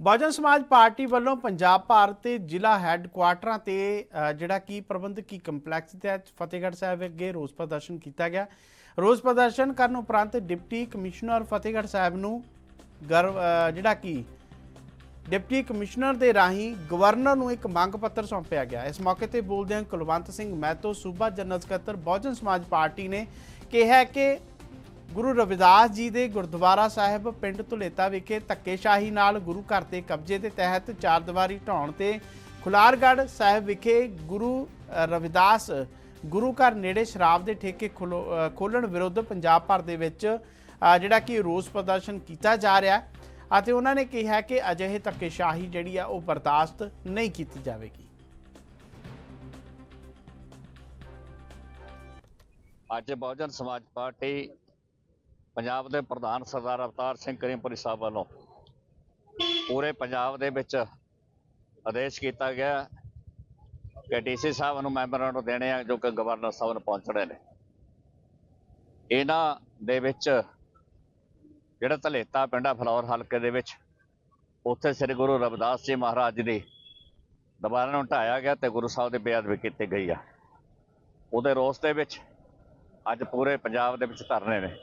ਬਹੁਜਨ ਸਮਾਜ ਪਾਰਟੀ ਵੱਲੋਂ ਪੰਜਾਬ ਭਾਰਤ ਤੇ ਜ਼ਿਲ੍ਹਾ ਹੈੱਡਕੁਆਟਰਾਂ ਤੇ ਜਿਹੜਾ ਕੀ ਪ੍ਰਬੰਧਕੀ ਕੰਪਲੈਕਸ ਤੇ ਫਤਿਹਗੜ੍ਹ ਸਾਹਿਬ ਅੱਗੇ ਰੋਸ ਪ੍ਰਦਰਸ਼ਨ ਕੀਤਾ ਗਿਆ। ਰੋਸ ਪ੍ਰਦਰਸ਼ਨ ਕਰਨ ਉਪਰੰਤ ਡਿਪਟੀ ਕਮਿਸ਼ਨਰ ਫਤਿਹਗੜ੍ਹ ਸਾਹਿਬ ਨੂੰ ਗਰ- ਜਿਹੜਾ ਕੀ, ਡਿਪਟੀ ਕਮਿਸ਼ਨਰ ਦੇ ਰਾਹੀਂ ਗਵਰਨਰ ਨੂੰ ਇੱਕ ਮੰਗ ਪੱਤਰ ਸੌਂਪਿਆ ਗਿਆ। ਇਸ ਮੌਕੇ ਤੇ ਬੋਲਦਿਆਂ ਕੁਲਵੰਤ ਸਿੰਘ ਮਹਿਤੋ ਸੂਬਾ ਜਨਰਲ ਸਕੱਤਰ ਬਹੁਜਨ ਸਮਾਜ ਪਾਰਟੀ ਨੇ ਕਿਹਾ ਕਿ ਗੁਰੂ ਰਵਿਦਾਸ ਜੀ ਦੇ ਗੁਰਦੁਆਰਾ ਸਾਹਿਬ ਪਿੰਡ ਧੁਲੇਤਾ ਵਿਖੇ ਧੱਕੇਸ਼ਾਹੀ ਨਾਲ ਗੁਰੂ ਘਰ ਤੇ ਕਬਜ਼ੇ ਦੇ ਤਹਿਤ ਚਾਰਦੀਵਾਰੀ ਢਾਉਣ ਤੇ ਖੁਲਾਰਗੜ੍ਹ ਸਾਹਿਬ ਵਿਖੇ ਗੁਰੂ ਰਵਿਦਾਸ ਗੁਰੂ ਘਰ ਨੇੜੇ ਸ਼ਰਾਬ ਦੇ ਠੇਕੇ ਖੋਲਣ ਵਿਰੁੱਧ ਪੰਜਾਬ ਭਰ ਦੇ ਵਿੱਚ ਜਿਹੜਾ ਕਿ ਰੋਸ ਪ੍ਰਦਰਸ਼ਨ ਕੀਤਾ ਜਾ ਰਿਹਾ ਹੈ ਅਤੇ ਉਹਨਾਂ ਨੇ ਕਿਹਾ ਕਿ ਅਜਿਹੇ ਧੱਕੇਸ਼ਾਹੀ ਜਿਹੜੀ ਆ ਉਹ ਬਰਦਾਸ਼ਤ ਨਹੀਂ ਕੀਤੀ ਜਾਵੇਗੀ। ਅੱਜ ਬਹੁਜਨ ਸਮਾਜ ਪਾਰਟੀ ਪੰਜਾਬ ਦੇ ਪ੍ਰਧਾਨ ਸਰਦਾਰ ਅਵਤਾਰ ਸਿੰਘ ਕਰੀਮਪੁਰੀ ਸਾਹਿਬ ਵੱਲੋਂ ਪੂਰੇ ਪੰਜਾਬ ਦੇ ਵਿੱਚ ਆਦੇਸ਼ ਕੀਤਾ ਗਿਆ ਕਿ ਡੀਸੀ ਸਾਹਿਬ ਨੂੰ ਮੈਂਬਰਾਂ ਨੂੰ ਦੇਣੇ ਆ ਜੋ ਕਿ ਗਵਰਨਰ ਸਾਹਿਬ ਨੂੰ ਪਹੁੰਚਣੇ ਨੇ। ਇਹਨਾਂ ਦੇ ਵਿੱਚ ਜਿਹੜਾ ਧਲੇਤਾ ਪਿੰਡਾ ਫਲੌਰ ਹਲਕੇ ਦੇ ਵਿੱਚ, ਉੱਥੇ ਸ੍ਰੀ ਗੁਰੂ ਰਵਿਦਾਸ ਜੀ ਮਹਾਰਾਜ ਜੀ ਦੀ ਦੁਬਾਰਾ ਨੂੰ ਢਾਇਆ ਗਿਆ ਤੇ ਗੁਰੂ ਸਾਹਿਬ ਦੀ ਬੇਅਦਬੀ ਕੀਤੀ ਗਈ ਆ। ਉਹਦੇ ਰੋਸ ਦੇ ਵਿੱਚ ਅੱਜ ਪੂਰੇ ਪੰਜਾਬ ਦੇ ਵਿੱਚ ਧਰਨੇ ਨੇ।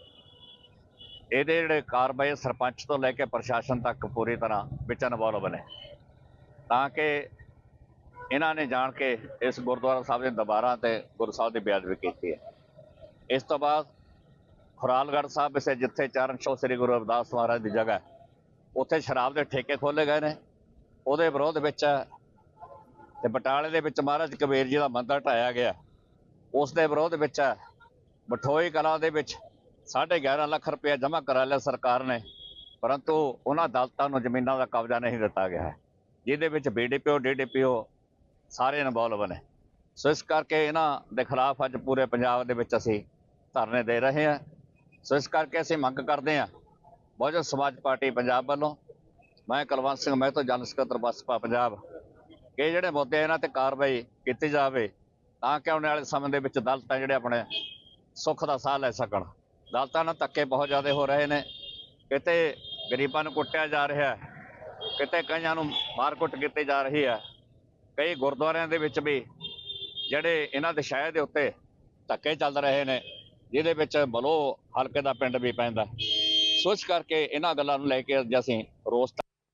ਇਹਦੇ ਜਿਹੜੇ ਕਾਰਵਾਈ ਸਰਪੰਚ ਤੋਂ ਲੈ ਕੇ ਪ੍ਰਸ਼ਾਸਨ ਤੱਕ ਪੂਰੀ ਤਰ੍ਹਾਂ ਵਿੱਚ ਇਨਵੋਲਵ ਨੇ। ਤਾਂ ਕਿ ਇਹਨਾਂ ਨੇ ਜਾਣ ਕੇ ਇਸ ਗੁਰਦੁਆਰਾ ਸਾਹਿਬ ਦੇ ਦਰਬਾਰਾਂ ਤੇ ਗੁਰੂ ਸਾਹਿਬ ਦੀ ਬੇਅਦਬੀ ਕੀਤੀ ਹੈ। ਇਸ ਤੋਂ ਬਾਅਦ ਖੁਰਾਲਗੜ੍ਹ ਸਾਹਿਬ ਵਿਖੇ ਜਿੱਥੇ ਚਰਨ ਛੋਹ ਸ੍ਰੀ ਗੁਰੂ ਅਰਦਾਸ ਮਹਾਰਾਜ ਦੀ ਜਗ੍ਹਾ ਹੈ, ਉੱਥੇ ਸ਼ਰਾਬ ਦੇ ਠੇਕੇ ਖੋਲੇ ਗਏ ਨੇ। ਉਹਦੇ ਵਿਰੋਧ ਵਿੱਚ ਤੇ ਬਟਾਲੇ ਦੇ ਵਿੱਚ ਮਹਾਰਾਜ ਕਬੀਰ ਜੀ ਦਾ ਮੰਦਰ ਢਾਇਆ ਗਿਆ। ਉਸ ਦੇ ਵਿਰੋਧ ਵਿੱਚ ਬਠੋਈ ਕਲਾ ਦੇ ਵਿੱਚ 11.5 ਲੱਖ ਰੁਪਏ ਜਮ੍ਹਾਂ ਕਰਾ ਲਿਆ ਸਰਕਾਰ ਨੇ, ਪਰੰਤੂ ਉਹਨਾਂ ਅਦਾਲਤਾਂ ਨੂੰ ਜ਼ਮੀਨਾਂ ਦਾ ਕਬਜ਼ਾ ਨਹੀਂ ਦਿੱਤਾ ਗਿਆ ਹੈ, ਜਿਹਦੇ ਵਿੱਚ ਬੀਡੀਪੀਓ ਡੀਡੀਪੀਓ ਸਾਰੇ ਇਨਵੋਲਵ ਨੇ। ਸੋ ਇਸ ਕਰਕੇ ਇਹਨਾਂ ਦੇ ਖਿਲਾਫ ਅੱਜ ਪੂਰੇ ਪੰਜਾਬ ਦੇ ਵਿੱਚ ਅਸੀਂ ਧਰਨੇ ਦੇ ਰਹੇ ਹਾਂ। ਸੋ ਇਸ ਕਰਕੇ ਅਸੀਂ ਮੰਗ ਕਰਦੇ ਹਾਂ, ਬਹੁਜਨ ਸਮਾਜ ਪਾਰਟੀ ਪੰਜਾਬ ਵੱਲੋਂ, ਮੈਂ ਕੁਲਵੰਤ ਸਿੰਘ ਮਹਿਤੋ ਜਨ ਸਕੱਤਰ ਬਸਪਾ ਪੰਜਾਬ, ਕਿ ਜਿਹੜੇ ਮੁੱਦੇ ਇਹਨਾਂ ਤੇ ਕਾਰਵਾਈ ਕੀਤੀ ਜਾਵੇ, ਤਾਂ ਕਿ ਆਉਣ ਵਾਲੇ ਸਮੇਂ ਦੇ ਵਿੱਚ ਦਲਤਾਂ ਜਿਹੜੇ ਆਪਣੇ ਸੁੱਖ ਦਾ ਸਾਹ ਲੈ ਸਕਣ। ਦਲਤਾਂ ਨਾਲ ਧੱਕੇ ਬਹੁਤ ਜ਼ਿਆਦਾ ਹੋ ਰਹੇ ਨੇ। ਕਿਤੇ ਗਰੀਬਾਂ ਨੂੰ ਕੁੱਟਿਆ ਜਾ ਰਿਹਾ ਹੈ, ਕਿਤੇ ਕਈਆਂ ਨੂੰ ਮਾਰ ਕੁੱਟ ਕੀਤੀ ਜਾ ਰਹੀ ਹੈ। ਕਈ ਗੁਰਦੁਆਰਿਆਂ ਦੇ ਵਿੱਚ ਵੀ ਜਿਹੜੇ ਇਹਨਾਂ ਦੇ ਸ਼ਾਇਦ ਦੇ ਉੱਤੇ ਧੱਕੇ ਚੱਲ ਰਹੇ ਨੇ, ਜਿਹਦੇ ਵਿੱਚ ਬਲੋ ਹਲਕੇ ਦਾ ਪਿੰਡ ਵੀ ਪੈਂਦਾ ਸੋ ਇਸ ਕਰਕੇ ਇਹਨਾਂ ਗੱਲਾਂ ਨੂੰ ਲੈ ਕੇ ਅੱਜ ਅਸੀਂ ਰੋਸ